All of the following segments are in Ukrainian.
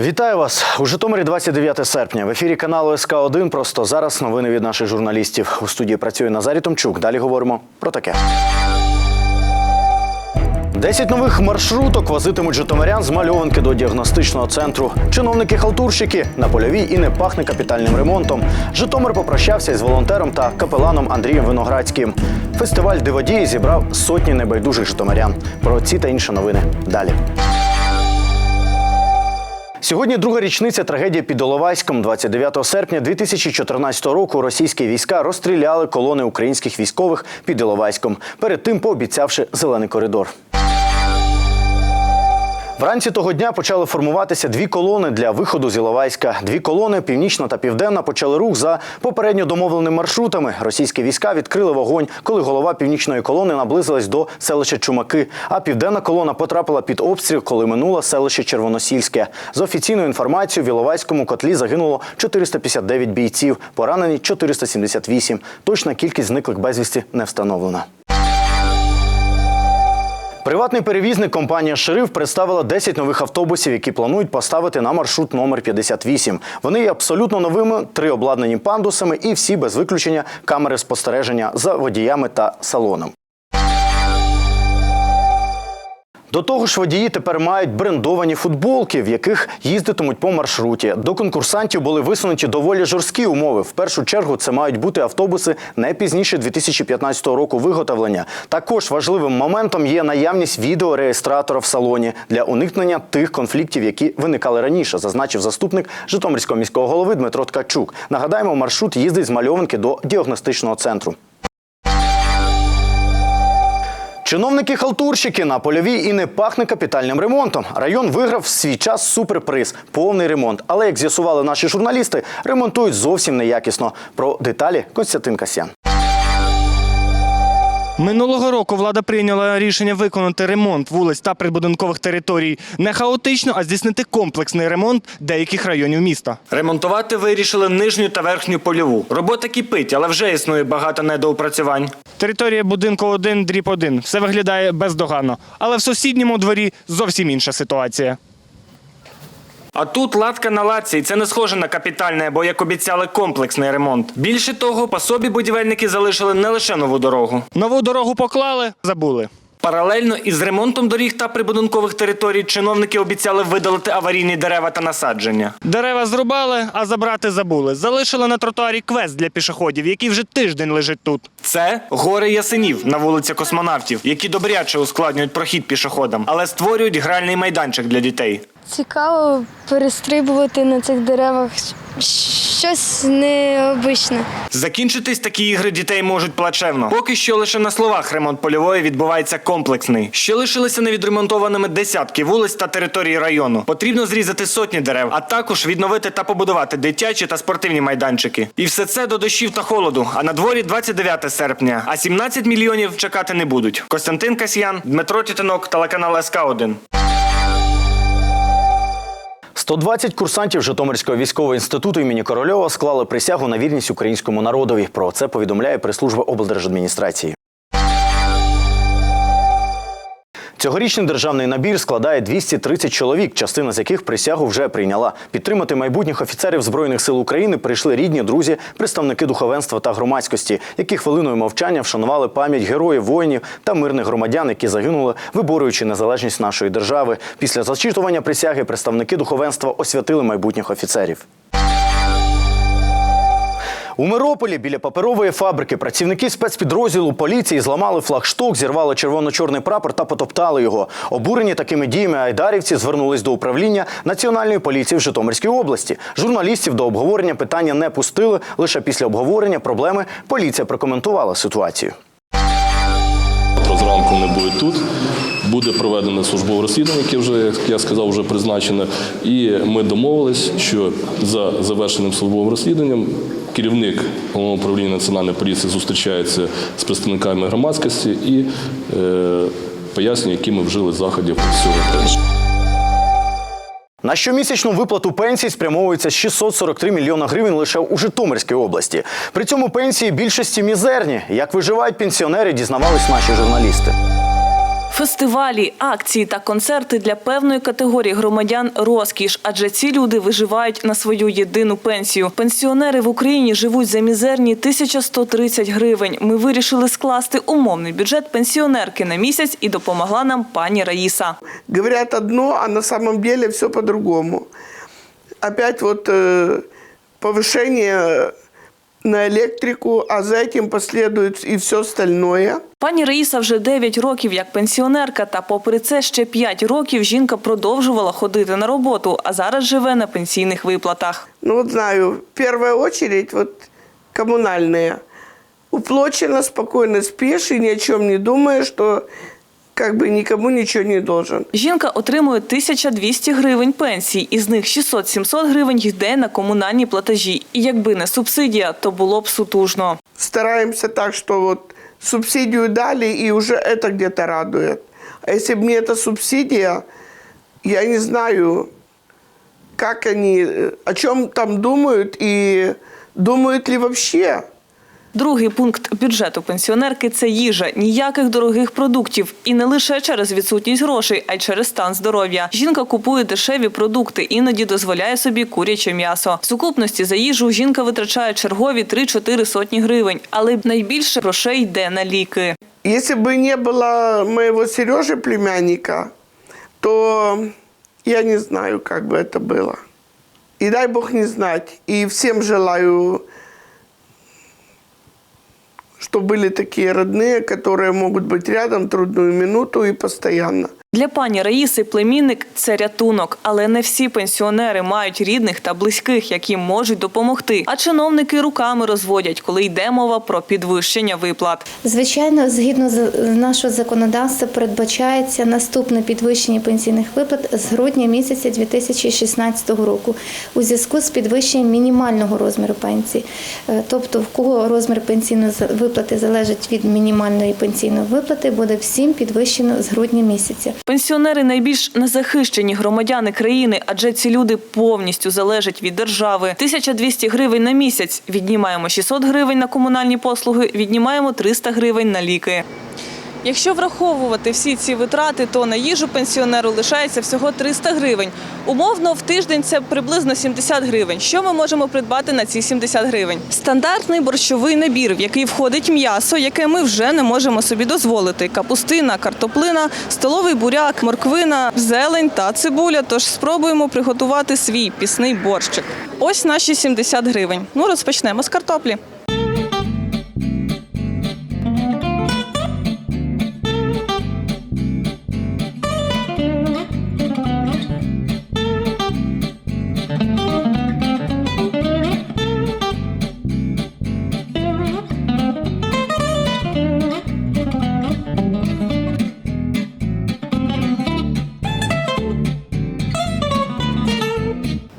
Вітаю вас у Житомирі 29 серпня. В ефірі каналу СК 1 Просто зараз новини від наших журналістів. У студії працює Назарій Томчук. Далі говоримо про таке. Десять нових маршруток возитимуть житомирян з мальованки до діагностичного центру. Чиновники-халтурщики на польовій і не пахне капітальним ремонтом. Житомир попрощався із волонтером та капеланом Андрієм Виноградським. Фестиваль диводії зібрав сотні небайдужих житомирян. Про ці та інші новини далі. Сьогодні друга річниця трагедії під Оловайськом. 29 серпня 2014 року російські війська розстріляли колони українських військових під Іловайськом, перед тим пообіцявши зелений коридор. Вранці того дня почали формуватися дві колони для виходу з Іловайська. Дві колони, північна та південна, почали рух за попередньо домовленими маршрутами. Російські війська відкрили вогонь, коли голова північної колони наблизилась до селища Чумаки. А південна колона потрапила під обстріл, коли минула селище Червоносільське. За офіційною інформацією, в Іловайському котлі загинуло 459 бійців, поранені 478. Точна кількість зниклих безвісті не встановлена. Приватний перевізник компанія Шериф представила 10 нових автобусів, які планують поставити на маршрут номер 58. Вони є абсолютно новими, три обладнані пандусами і всі без виключення камери спостереження за водіями та салоном. До того ж, водії тепер мають брендовані футболки, в яких їздитимуть по маршруті. До конкурсантів були висунуті доволі жорсткі умови. В першу чергу це мають бути автобуси не пізніше 2015 року виготовлення. Також важливим моментом є наявність відеореєстратора в салоні для уникнення тих конфліктів, які виникали раніше, зазначив заступник Житомирського міського голови Дмитро Ткачук. Нагадаємо, маршрут їздить з мальованки до діагностичного центру. Чиновники-халтурщики на польовій і не пахне капітальним ремонтом. Район виграв в свій час суперприз повний ремонт. Але як з'ясували наші журналісти, ремонтують зовсім неякісно. Про деталі Костянтин Касян. Минулого року влада прийняла рішення виконати ремонт вулиць та прибудинкових територій не хаотично, а здійснити комплексний ремонт деяких районів міста. Ремонтувати вирішили нижню та верхню польову. Робота кипить, але вже існує багато недоопрацювань. Територія будинку 1, дріб 1. Все виглядає бездоганно. Але в сусідньому дворі зовсім інша ситуація. А тут латка на латці, і це не схоже на капітальне, або як обіцяли комплексний ремонт. Більше того, по собі будівельники залишили не лише нову дорогу. Нову дорогу поклали, забули. Паралельно із ремонтом доріг та прибудинкових територій чиновники обіцяли видалити аварійні дерева та насадження. Дерева зрубали, а забрати забули. Залишили на тротуарі квест для пішоходів, який вже тиждень лежить тут. Це гори ясенів на вулиці космонавтів, які добряче ускладнюють прохід пішоходам, але створюють гральний майданчик для дітей. Цікаво перестрибувати на цих деревах. Щось необичне. Закінчитись такі ігри дітей можуть плачевно. Поки що лише на словах ремонт польової відбувається комплексний. Ще лишилися невідремонтованими десятки вулиць та території району. Потрібно зрізати сотні дерев, а також відновити та побудувати дитячі та спортивні майданчики. І все це до дощів та холоду. А на дворі 29 серпня. А 17 мільйонів чекати не будуть. Костянтин Касьян, Дмитро Тітинок, телеканал СК 1 120 курсантів Житомирського військового інституту імені Корольова склали присягу на вірність українському народові. Про це повідомляє прес-служба облдержадміністрації. Цьогорічний державний набір складає 230 чоловік, частина з яких присягу вже прийняла. Підтримати майбутніх офіцерів Збройних сил України прийшли рідні, друзі, представники духовенства та громадськості, які хвилиною мовчання вшанували пам'ять героїв, воїнів та мирних громадян, які загинули, виборюючи незалежність нашої держави. Після зачитування присяги представники духовенства освятили майбутніх офіцерів. У Мирополі біля паперової фабрики працівники спецпідрозділу поліції зламали флагшток, зірвали червоно-чорний прапор та потоптали його. Обурені такими діями айдарівці звернулись до управління національної поліції в Житомирській області. Журналістів до обговорення питання не пустили. Лише після обговорення проблеми поліція прокоментувала ситуацію. Зранку не буде тут. Буде проведено службове розслідування, яке вже, як я сказав, вже призначене. І ми домовились, що за завершеним службовим розслідуванням керівник головного управління національної поліції зустрічається з представниками громадськості і е, пояснює, які ми вжили заходів приводу. На щомісячну виплату пенсій спрямовується 643 мільйона гривень лише у Житомирській області. При цьому пенсії більшості мізерні. Як виживають пенсіонери, дізнавались наші журналісти. Фестивалі, акції та концерти для певної категорії громадян розкіш, адже ці люди виживають на свою єдину пенсію. Пенсіонери в Україні живуть за мізерні 1130 гривень. Ми вирішили скласти умовний бюджет пенсіонерки на місяць і допомогла нам пані Раїса. Говорят одно, а на самом деле все по-другому. Опять вот э, повышение на электрику, а за этим последует и все остальное. Пані Раїса вже 9 років як пенсіонерка, та попри це ще 5 років жінка продовжувала ходити на роботу, а зараз живе на пенсійних виплатах. Ну вот знаю, в первую очередь вот коммунальные. Уплочено, спокойно спишь и ни о чем не думаешь, что как бы никому ничего не должен. Жінка отримує 1200 гривень пенсії, із них 600-700 гривень йде на комунальні платежі. І якби не субсидія, то було б сутужно. Стараемся так, что вот субсидию дали, и уже это где-то радует. А если бы не эта субсидия, я не знаю, как они, э, о чем там думают и думают ли вообще. Другий пункт бюджету пенсіонерки це їжа, ніяких дорогих продуктів. І не лише через відсутність грошей, а й через стан здоров'я. Жінка купує дешеві продукти, іноді дозволяє собі куряче м'ясо. В сукупності за їжу жінка витрачає чергові 3-4 сотні гривень, але найбільше грошей йде на ліки. Если бы не было моего Сережи племянника, то я не знаю, как бы это было. И дай Бог не знать. И всем желаю, что были такие родные, которые могут быть рядом в трудную минуту и постоянно. Для пані Раїси племінник це рятунок, але не всі пенсіонери мають рідних та близьких, які можуть допомогти. А чиновники руками розводять, коли йде мова про підвищення виплат. Звичайно, згідно з нашого законодавства, передбачається наступне підвищення пенсійних виплат з грудня місяця 2016 року у зв'язку з підвищенням мінімального розміру пенсії. Е, Тобто, в кого розмір пенсійної виплати залежить від мінімальної пенсійної виплати, буде всім підвищено з грудня місяця. Пенсіонери найбільш незахищені громадяни країни, адже ці люди повністю залежать від держави. 1200 гривень на місяць. Віднімаємо 600 гривень на комунальні послуги, віднімаємо 300 гривень на ліки. Якщо враховувати всі ці витрати, то на їжу пенсіонеру лишається всього 300 гривень. Умовно, в тиждень це приблизно 70 гривень. Що ми можемо придбати на ці 70 гривень? Стандартний борщовий набір, в який входить м'ясо, яке ми вже не можемо собі дозволити: капустина, картоплина, столовий буряк, морквина, зелень та цибуля. Тож спробуємо приготувати свій пісний борщик. Ось наші 70 гривень. Ну розпочнемо з картоплі.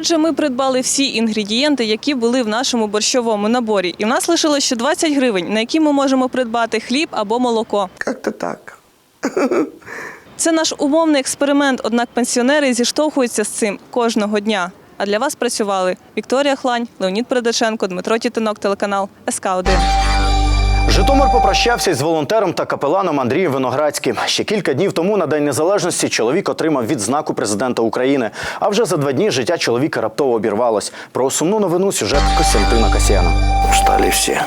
Отже, ми придбали всі інгредієнти, які були в нашому борщовому наборі. І в нас лишилось ще 20 гривень, на які ми можемо придбати хліб або молоко. Как-то так. Це наш умовний експеримент, однак пенсіонери зіштовхуються з цим кожного дня. А для вас працювали Вікторія Хлань, Леонід Передаченко, Дмитро Тітинок, телеканал СК 1 Житомир попрощався із волонтером та капеланом Андрієм Виноградським. Ще кілька днів тому на День Незалежності чоловік отримав відзнаку президента України. А вже за два дні життя чоловіка раптово обірвалось. Про сумну новину сюжет Костянтина Касьяна. Устали все.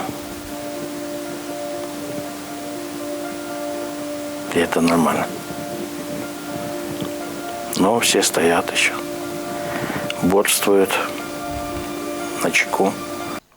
И это нормально. Но все стоят еще. Борствуют на чеку.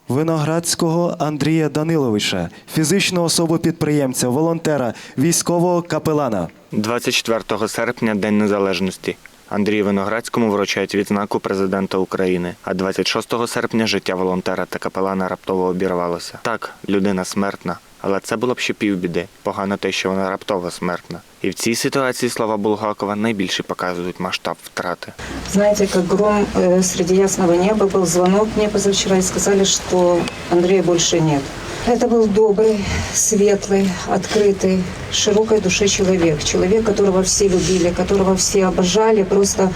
Виноградського Андрія Даниловича, фізичну особу підприємця, волонтера, військового капелана. 24 серпня День Незалежності. Андрію Виноградському вручають відзнаку президента України. А 26 серпня життя волонтера та капелана раптово обірвалося. Так, людина смертна, але це було б ще півбіди. Погано те, що вона раптово смертна. І в цій ситуації слова Булгакова найбільше показують масштаб втрати. Знаєте, як гром серед ясного неба був звонок мені позавчора і сказали, що Андрія більше нет. Это был добрый, светлый, открытый, широкой души человек. Человек, которого все любили, которого все обожали. Просто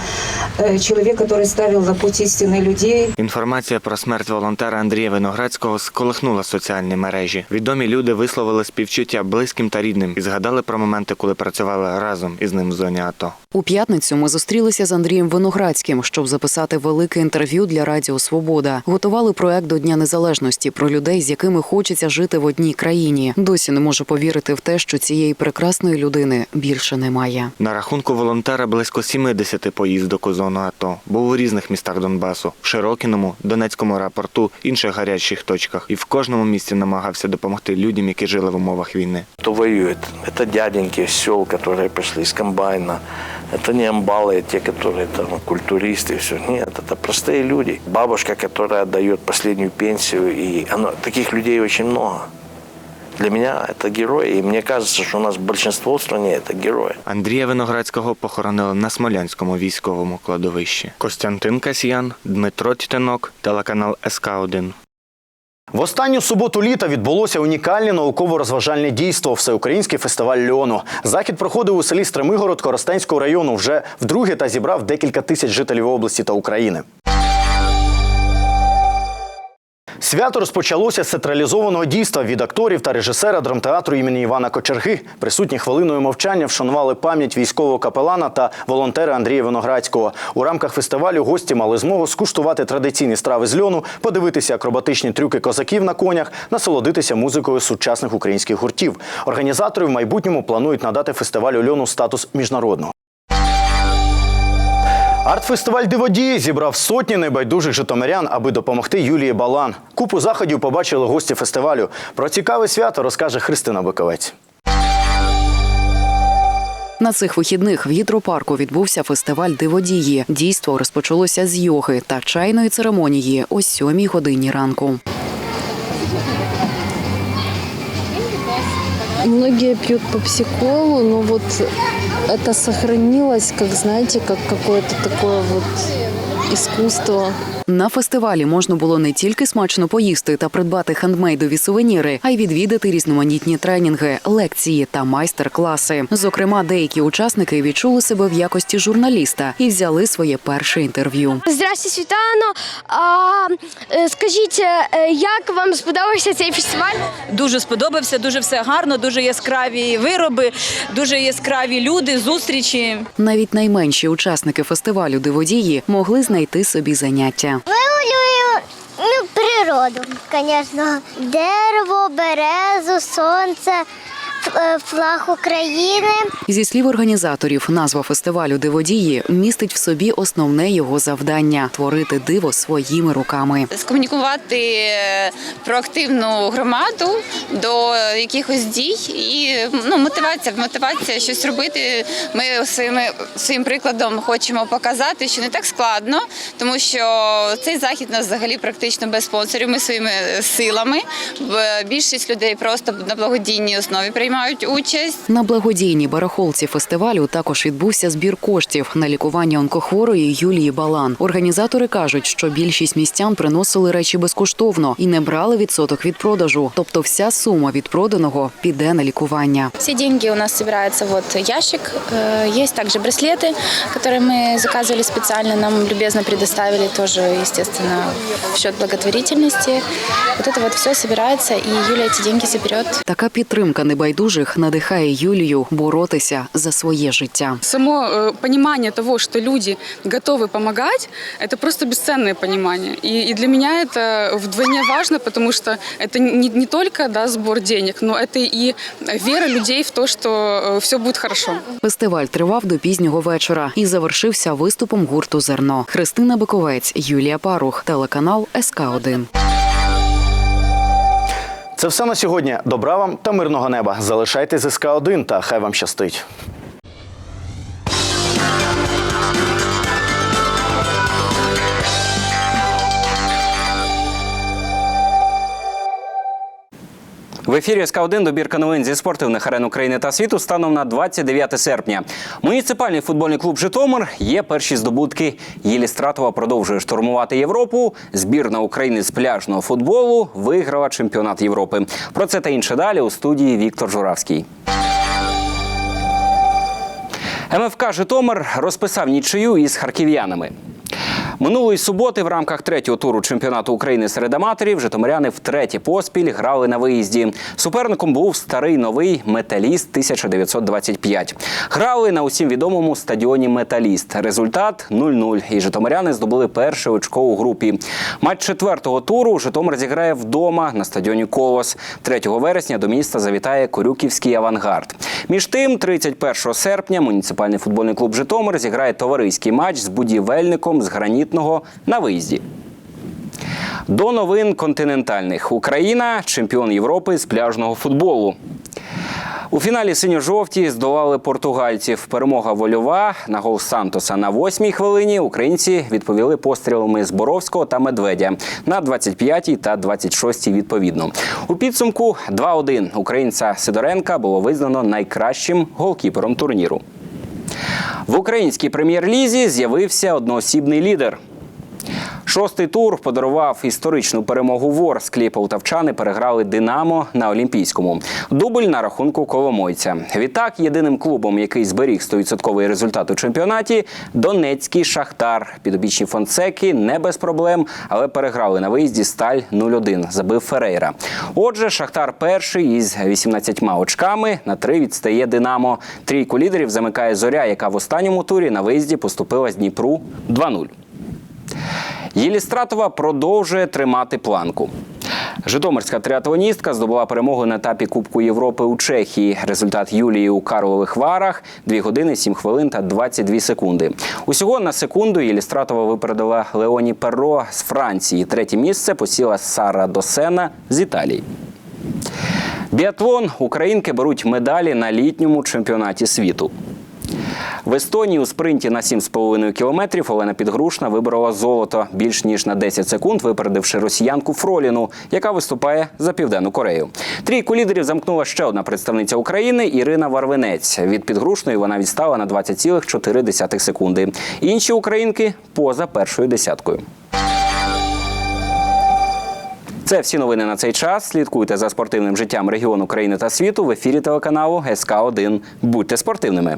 э, человек, который ставил на путь истины людей. Інформація про смерть волонтера Андрія Виноградського сколихнула соціальні мережі. Відомі люди висловили співчуття близьким та рідним і згадали про моменти, коли працювали разом із ним в зоні АТО. У п'ятницю ми зустрілися з Андрієм Виноградським, щоб записати велике інтерв'ю для Радіо Свобода. Готували проект до Дня Незалежності про людей, з якими хочеться жити в одній країні. Досі не можу повірити в те, що цієї прекрасної людини більше немає. На рахунку волонтера близько 70 поїздок у зону АТО. Був у різних містах Донбасу, в Широкіному, Донецькому аеропорту, інших гарячих точках. І в кожному місці намагався допомогти людям, які жили в умовах війни. Кто воюет? Это дяденьки с сел, которые пришли с комбайна. Это не амбалы, те, которые там культуристы, все. Нет, это простые люди. Бабушка, которая отдает последнюю пенсию, и оно, таких людей очень много. Для меня это герои, и мне кажется, что у нас большинство в стране это герои. Андрія Виноградського похоронили на Смолянському військовому кладовищі. Костянтин Касьян, Дмитро Тітинок, телеканал СК 1 в останню суботу літа відбулося унікальне науково-розважальне дійство Всеукраїнський фестиваль льону. Захід проходив у селі Стримигород Коростенського району вже вдруге та зібрав декілька тисяч жителів області та України. Свято розпочалося з централізованого дійства від акторів та режисера драмтеатру імені Івана Кочерги. Присутні хвилиною мовчання вшанували пам'ять військового капелана та волонтера Андрія Виноградського. У рамках фестивалю гості мали змогу скуштувати традиційні страви з льону, подивитися акробатичні трюки козаків на конях, насолодитися музикою сучасних українських гуртів. Організатори в майбутньому планують надати фестивалю льону статус міжнародного. Арт-фестиваль Диводії зібрав сотні небайдужих житомирян, аби допомогти Юлії Балан. Купу заходів побачили гості фестивалю. Про цікаве свято розкаже Христина Биковець. На цих вихідних в гідропарку відбувся фестиваль Диводії. Дійство розпочалося з йоги та чайної церемонії о сьомій годині ранку. Многие пьют попсиколу, но вот это сохранилось, как знаете, как какое-то такое вот искусство. На фестивалі можна було не тільки смачно поїсти та придбати хендмейдові сувеніри, а й відвідати різноманітні тренінги, лекції та майстер-класи. Зокрема, деякі учасники відчули себе в якості журналіста і взяли своє перше інтерв'ю. Здрасте, Світлано. А, е, скажіть, е, як вам сподобався цей фестиваль? Дуже сподобався, дуже все гарно, дуже яскраві вироби, дуже яскраві люди, зустрічі. Навіть найменші учасники фестивалю Диводії могли знайти собі заняття. Вималюю ну, природу, звісно. Дерево, березу, сонце, флаг України. Зі слів організаторів, назва фестивалю Диводії містить в собі основне його завдання творити диво своїми руками. скомунікувати е, проактивну громаду до якихось дій і ну, мотивація, мотивація щось робити. Ми своїми своїм прикладом хочемо показати, що не так складно, тому що цей захід у нас взагалі практично без спонсорів. Ми своїми силами. Більшість людей просто на благодійній основі приймають участь. На благодійній барахолці фестивалю також відбувся збір коштів на лікування онкохворої Юлії Балан. Організатори кажуть, що більшість містян приносили речі безкоштовно і не брали відсоток від продажу. Тобто вся сума від проданого піде на лікування. Все деньги у нас собирается вот ящик. Э, Есть также браслеты, которые мы заказывали специально, нам любезно предоставили тоже, естественно, в счет благотворительности. Вот это вот все собирается, и Юля эти деньги заберет. Така підтримка небайдужих надихає Юлію боротися за своє життя. Само э, понимание того, что люди готовы помогать, это просто бесценное понимание. И, и для меня это вдвойне важно, потому что это не, не только да, сбор денег, но это и вера людей в то, что все будет хорошо. Фестиваль тривав до пізнього вечора і завершився виступом гурту Зерно. Христина Биковець, Юлія Парух, телеканал СК 1 це все на сьогодні. Добра вам та мирного неба. Залишайтесь СК 1 та хай вам щастить. В ефірі СК 1 добірка новин зі спортивних арен України та світу станом на 29 серпня. Муніципальний футбольний клуб Житомир є перші здобутки. Єлістратова продовжує штурмувати Європу. Збірна України з пляжного футболу виграла чемпіонат Європи. Про це та інше далі у студії Віктор Журавський. МФК Житомир розписав нічию із харків'янами. Минулої суботи в рамках третього туру чемпіонату України серед аматорів житомиряни втретє поспіль грали на виїзді. Суперником був старий новий металіст 1925. Грали на усім відомому стадіоні Металіст. Результат 0-0. І житомиряни здобули перше очко у групі. Матч четвертого туру Житомир зіграє вдома на стадіоні Колос. 3 вересня до міста завітає Корюківський авангард. Між тим, 31 серпня муніципальний футбольний клуб Житомир зіграє товариський матч з будівельником з гранітного на виїзді. До новин континентальних Україна чемпіон Європи з пляжного футболу. У фіналі синьо-жовті здолали португальців. Перемога вольова на гол Сантоса на восьмій хвилині. Українці відповіли пострілами з Боровського та Медведя на 25-й та 26-й відповідно. У підсумку 2-1 українця Сидоренка було визнано найкращим голкіпером турніру. В українській прем'єр-лізі з'явився одноосібний лідер. Шостий тур подарував історичну перемогу в Орсклі. Полтавчани переграли Динамо на Олімпійському. Дубль на рахунку Коломойця. Відтак, єдиним клубом, який зберіг 100% результат у чемпіонаті, Донецький Шахтар. Підобічні Фонсеки не без проблем, але переграли на виїзді Сталь 0-1. Забив Ферейра. Отже, Шахтар перший із 18 очками на три відстає Динамо. Трійку лідерів замикає зоря, яка в останньому турі на виїзді поступила з Дніпру 2-0. Єлістратова продовжує тримати планку. Житомирська триатлоністка здобула перемогу на етапі Кубку Європи у Чехії. Результат Юлії у Карлових Варах 2 години 7 хвилин та 22 секунди. Усього на секунду Єлістратова випередила Леоні Перро з Франції. Третє місце посіла Сара Досена з Італії. Біатлон українки беруть медалі на літньому чемпіонаті світу. В Естонії у спринті на 7,5 кілометрів Олена Підгрушна виборола золото більш ніж на 10 секунд, випередивши росіянку Фроліну, яка виступає за південну Корею. Трійку лідерів замкнула ще одна представниця України Ірина Варвинець. Від підгрушної вона відстала на 20,4 секунди. Інші українки поза першою десяткою. Це всі новини на цей час. Слідкуйте за спортивним життям регіону України та світу в ефірі телеканалу СК 1 Будьте спортивними.